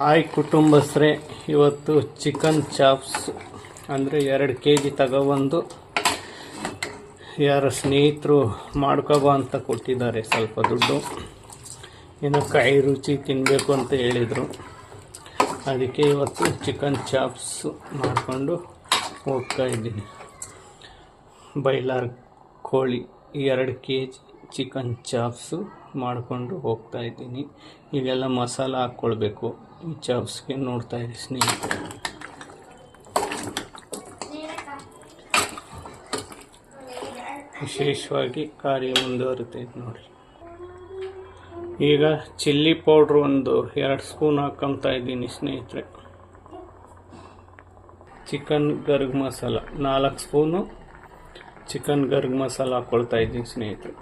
Hi ಕುಟುಂಬಸ್ರೆ, ಇವತ್ತು chicken chops ಅಂದರೆ ಎರಡು ಕೆ ಜಿ ತಗೊಬಂದು ಯಾರ ಸ್ನೇಹಿತರು ಮಾಡ್ಕೊಬೋ ಅಂತ ಕೊಟ್ಟಿದ್ದಾರೆ ಸ್ವಲ್ಪ ದುಡ್ಡು. ಏನೋ ಕೈ ರುಚಿ ತಿನ್ನಬೇಕು ಅಂತ ಹೇಳಿದರು. ಅದಕ್ಕೆ ಇವತ್ತು ಚಿಕನ್ ಚಾಪ್ಸ್ ಮಾಡಿಕೊಂಡು ಹೋಗ್ತಾ ಇದ್ದೀನಿ. ಬೈಲಾರ್ ಕೋಳಿ ಎರಡು ಕೆ ಜಿ ಚಿಕನ್ ಚಾಪ್ಸು ಮಾಡಿಕೊಂಡು ಹೋಗ್ತಾ ಇದ್ದೀನಿ. ಈಗೆಲ್ಲ ಮಸಾಲ ಹಾಕ್ಕೊಳ್ಬೇಕು. ಈ ಚಾಪ್ಸ್ಗೆ ನೋಡ್ತಾ ಇದ್ದೀನಿ ಸ್ನೇಹಿತರೆ. ವಿಶೇಷವಾಗಿ ಕಾರ್ಯ ಮುಂದುವರಿತೈತೆ ನೋಡಿ ಈಗ ಚಿಲ್ಲಿ ಪೌಡ್ರ್ ಒಂದು ಎರಡು ಸ್ಪೂನ್ ಹಾಕ್ಕೊತಾ ಇದ್ದೀನಿ ಸ್ನೇಹಿತರೆ. ಚಿಕನ್ ಗರ್ಗ್ ಮಸಾಲ ನಾಲ್ಕು ಸ್ಪೂನು ಚಿಕನ್ ಗರ್ಗ್ ಮಸಾಲ ಹಾಕ್ಕೊಳ್ತಾ ಇದ್ದೀನಿ ಸ್ನೇಹಿತರೆ.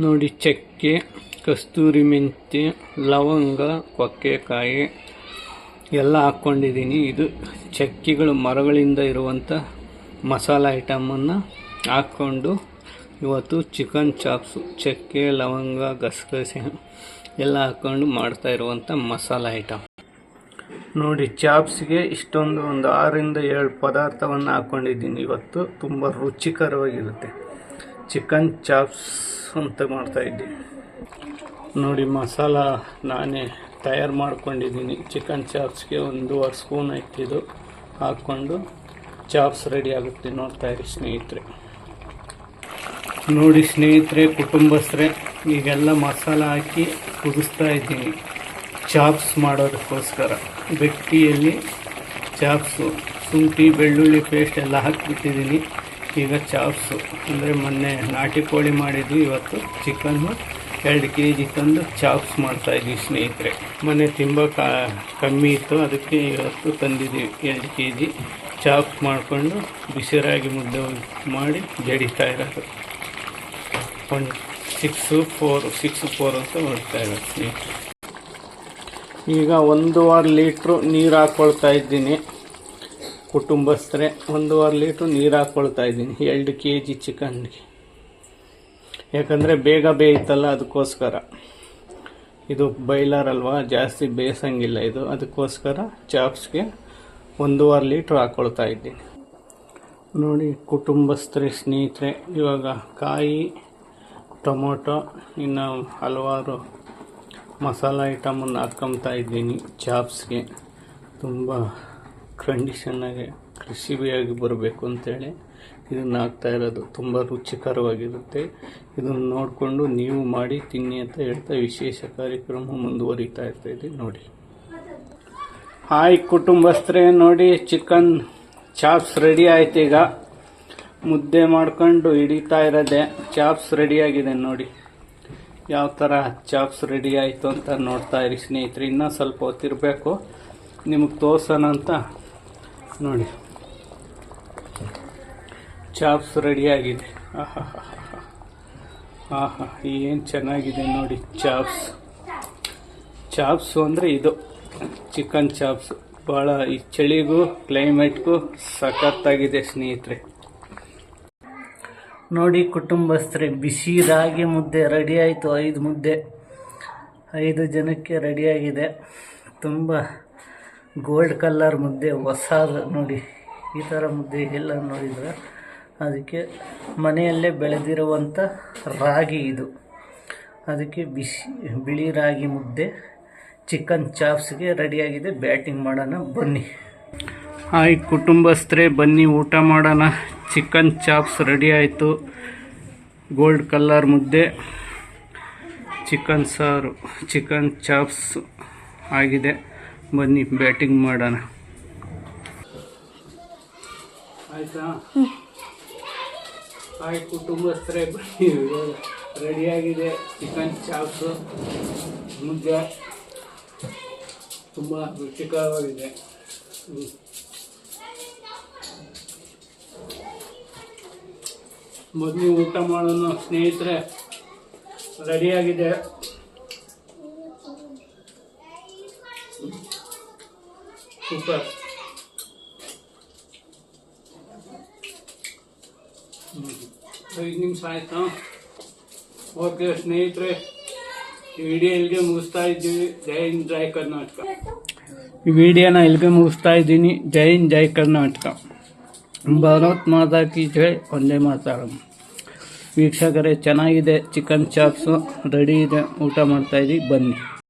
ನೋಡಿ, ಚಕ್ಕೆ, ಕಸ್ತೂರಿ ಮೆಂತ್ಯ ಲವಂಗ, ಕೊಕ್ಕೆಕಾಯಿ ಎಲ್ಲ ಹಾಕ್ಕೊಂಡಿದ್ದೀನಿ. ಇದು ಚಕ್ಕಿಗಳು ಮರಗಳಿಂದ ಇರುವಂಥ ಮಸಾಲ ಐಟಮನ್ನು ಹಾಕ್ಕೊಂಡು ಇವತ್ತು ಚಿಕನ್ ಚಾಪ್ಸು ಚಕ್ಕೆ, ಲವಂಗ, ಗಸಗಸೆ ಎಲ್ಲ ಹಾಕ್ಕೊಂಡು ಮಾಡ್ತಾ ಇರುವಂಥ ಮಸಾಲ ಐಟಮ್ ನೋಡಿ ಚಾಪ್ಸ್ಗೆ ಇಷ್ಟೊಂದು ಒಂದು ಆರರಿಂದ ಏಳು ಪದಾರ್ಥವನ್ನು ಹಾಕ್ಕೊಂಡಿದ್ದೀನಿ. ಇವತ್ತು ತುಂಬ ರುಚಿಕರವಾಗಿರುತ್ತೆ. ಚಿಕನ್ ಚಾಪ್ಸ್ ಅಂತ ಮಾಡ್ತಾ ಇದ್ದೀನಿ ನೋಡಿ, ಮಸಾಲ ನಾನೇ ತಯಾರು ಮಾಡ್ಕೊಂಡಿದ್ದೀನಿ. ಚಿಕನ್ ಚಾಪ್ಸ್ಗೆ ಒಂದೂವರೆ ಸ್ಪೂನ್ ಇಟ್ಟಿದ್ದು ಹಾಕ್ಕೊಂಡು ಚಾಪ್ಸ್ ರೆಡಿ ಆಗುತ್ತೆ ನೋಡ್ತಾ ಇರಿ ಸ್ನೇಹಿತರೆ. ನೋಡಿ ಸ್ನೇಹಿತರೆ, ಕುಟುಂಬಸ್ಥರೆ, ಈಗೆಲ್ಲ ಮಸಾಲ ಹಾಕಿ ಕುದಿಸ್ತಾ ಇದ್ದೀನಿ. ಚಾಪ್ಸ್ ಮಾಡೋದಕ್ಕೋಸ್ಕರ. ಬೆಟ್ಟಿಯಲ್ಲಿ ಚಾಪ್ಸು, ಶುಂಠಿ, ಬೆಳ್ಳುಳ್ಳಿ ಪೇಸ್ಟ್ ಎಲ್ಲ ಹಾಕಿಬಿಟ್ಟಿದ್ದೀನಿ. ಈಗ ಚಾಪ್ಸು ಅಂದರೆ ಮೊನ್ನೆ ನಾಟಿ ಕೋಳಿ ಮಾಡಿದ್ವಿ, ಇವತ್ತು ಚಿಕನ್ನು ಎರಡು ಕೆ ಜಿ ತಂದು ಚಾಪ್ಸ್ ಮಾಡ್ತಾಯಿದ್ವಿ ಸ್ನೇಹಿತರೆ. ಮೊನ್ನೆ ತುಂಬ ಕಮ್ಮಿ ಇತ್ತು, ಅದಕ್ಕೆ ಇವತ್ತು ತಂದಿದ್ದೀವಿ ಎರಡು ಕೆ ಜಿ ಚಾಪ್ಸ್ ಮಾಡಿಕೊಂಡು ಬಿಸಿರಾಗಿ ಮುದ್ದೆ ಮಾಡಿ ಜಡಿತಾ ಇರೋದು. One six four six four ಅಂತ ಹೊಡ್ತಾ ಇರೋದು ಸ್ನೇಹಿತರೆ. ಈಗ ಒಂದೂವರೆ ಲೀಟ್ರು ನೀರು ಹಾಕ್ಕೊಳ್ತಾ ಇದ್ದೀನಿ. ಕುಟುಂಬಸ್ಥರೇ ಒಂದೂವರೆ ಲೀಟ್ರ್ ನೀರು ಹಾಕ್ಕೊಳ್ತಾ ಇದ್ದೀನಿ, ಎರಡು ಕೆ ಜಿ ಚಿಕನ್ಗೆ. ಯಾಕಂದರೆ ಬೇಗ ಬೇಯುತ್ತಲ್ಲ ಅದಕ್ಕೋಸ್ಕರ. ಇದು ಬೈಲರ್ ಅಲ್ವಾ, ಜಾಸ್ತಿ ಬೇಯಿಸಂಗಿಲ್ಲ ಇದು, ಅದಕ್ಕೋಸ್ಕರ ಚಾಪ್ಸ್ಗೆ ಒಂದೂವರೆ ಲೀಟ್ರ್ ಹಾಕ್ಕೊಳ್ತಾ ಇದ್ದೀನಿ. ನೋಡಿ, ಕುಟುಂಬಸ್ಥರೇ, ಸ್ನೇಹಿತರೆ, ಇವಾಗ ಕಾಯಿ, ಟೊಮೊಟೊ, ಇನ್ನು ಹಲವಾರು ಮಸಾಲ ಐಟಮನ್ನು ಹಾಕ್ಕೊತಾ ಇದ್ದೀನಿ ಚಾಪ್ಸ್ಗೆ. ತುಂಬ ಕಂಡೀಷನ್ನಾಗಿ ಕ್ರಿಸಿಬಿಯಾಗಿ ಬರಬೇಕು ಅಂತೇಳಿ ಇದನ್ನು ಹಾಕ್ತಾ ಇರೋದು. ತುಂಬ ರುಚಿಕರವಾಗಿರುತ್ತೆ. ಇದನ್ನು ನೋಡಿಕೊಂಡು ನೀವು ಮಾಡಿ ತಿನ್ನಿ ಅಂತ ಹೇಳ್ತಾ ವಿಶೇಷ ಕಾರ್ಯಕ್ರಮ ಮುಂದುವರಿತಾ ಇರ್ತೈತಿ ನೋಡಿ. ಹಾಯ್ ಕುಟುಂಬಸ್ಥರೇ, ನೋಡಿ ಚಿಕನ್ ಚಾಪ್ಸ್ ರೆಡಿ ಆಯ್ತು ಈಗ. ಮುದ್ದೆ ಮಾಡ್ಕೊಂಡು ಹಿಡಿತಾ ಇರೋದೆ. ಚಾಪ್ಸ್ ರೆಡಿಯಾಗಿದೆ ನೋಡಿ. ಯಾವ ಥರ ಚಾಪ್ಸ್ ರೆಡಿ ಆಯಿತು ಅಂತ ನೋಡ್ತಾ ಇರಿ ಸ್ನೇಹಿತರೆ. ಇನ್ನೂ ಸ್ವಲ್ಪ ಹೊತ್ತಿರಬೇಕು. ನಿಮಗೆ ತೋರ್ಸೋಣ ಅಂತ ನೋಡಿ. ಚಾಪ್ಸ್ ರೆಡಿಯಾಗಿದೆ ಆಹಾ ಆಹಾ ಏನು ಚೆನ್ನಾಗಿದೆ ನೋಡಿ ಚಾಪ್ಸ್ ಚಾಪ್ಸು ಅಂದರೆ ಇದು. ಚಿಕನ್ ಚಾಪ್ಸ್ ಭಾಳ ಈ ಚಳಿಗೂ ಕ್ಲೈಮೇಟ್ಗೂ ಸಖತ್ತಾಗಿದೆ ಸ್ನೇಹಿತರೆ. ನೋಡಿ ಕುಟುಂಬಸ್ಥರೇ, ಬಿಸಿ ರಾಗಿ ಮುದ್ದೆ ರೆಡಿ ಆಯಿತು, ಐದು ಮುದ್ದೆ. ಐದು ಜನಕ್ಕೆ ರೆಡಿಯಾಗಿದೆ ತುಂಬ ಗೋಲ್ಡ್ ಕಲ್ಲರ್ ಮುದ್ದೆ, ಹೊಸದು ನೋಡಿ, ಈ ಥರ ಮುದ್ದೆ ಎಲ್ಲ ನೋಡಿದ್ರೆ ಅದಕ್ಕೆ ಮನೆಯಲ್ಲೇ ಬೆಳೆದಿರುವಂಥ ರಾಗಿ ಇದು. ಅದಕ್ಕೆ ಬಿಸಿ, ಬಿಳಿ ರಾಗಿ ಮುದ್ದೆ, ಚಿಕನ್ ಚಾಪ್ಸ್ಗೆ ರೆಡಿಯಾಗಿದೆ. ಬ್ಯಾಟಿಂಗ್ ಮಾಡೋಣ, ಬನ್ನಿ. ಹಾಯ್ ಕುಟುಂಬಸ್ಥರೇ, ಬನ್ನಿ, ಊಟ ಮಾಡೋಣ. ಚಿಕನ್ ಚಾಪ್ಸ್ ರೆಡಿ ಆಯಿತು. ಗೋಲ್ಡ್ ಕಲ್ಲರ್ ಮುದ್ದೆ, ಚಿಕನ್ ಸಾರು, ಚಿಕನ್ ಚಾಪ್ಸ್ ಆಗಿದೆ. ಬನ್ನಿ ಬ್ಯಾಟಿಂಗ್ ಮಾಡೋಣ. ಆಯಿತಾ? ಹಾಯ್ ಕುಟುಂಬಸ್ಥರೇ ಬನ್ನಿ. ರೆಡಿಯಾಗಿದೆ ಚಿಕನ್ ಚಾಪ್ಸು ಮುದ್ದೆ. ತುಂಬ ರುಚಿಕರವಾಗಿದೆ. ಮೊದಲು ಊಟ ಮಾಡೋಣ ಸ್ನೇಹಿತರೆ. ರೆಡಿಯಾಗಿದೆ ಸೂಪರ್ ಐದು ನಿಮಿಷ ಆಯ್ತಾ ಓಕೆ ಸ್ನೇಹಿತರೆ ಈ ವಿಡಿಯೋ ಇಲ್ಲಿಗೆ ಮುಗಿಸ್ತಾ ಇದ್ದೀವಿ ಜೈ ಹಿಂದ್ ಜೈ ಕರ್ನಾಟಕ ಈ ವಿಡಿಯೋನ ಇಲ್ಲಿಗೆ ಮುಗಿಸ್ತಾ ಇದ್ದೀನಿ ಜೈ ಹಿಂದ್ ಜೈ ಕರ್ನಾಟಕ ಭಾರತ್ ಮಾತಾ ಕಿ ಜೈ ಒಂದೇ ಮಾತಾಡೋಣ ವೀಕ್ಷಕರೇ ಚೆನ್ನಾಗಿದೆ ಚಿಕನ್ ಚಾಪ್ಸು ರೆಡಿ ಇದೆ ಊಟ ಮಾಡ್ತಾ ಇದ್ದೀವಿ ಬನ್ನಿ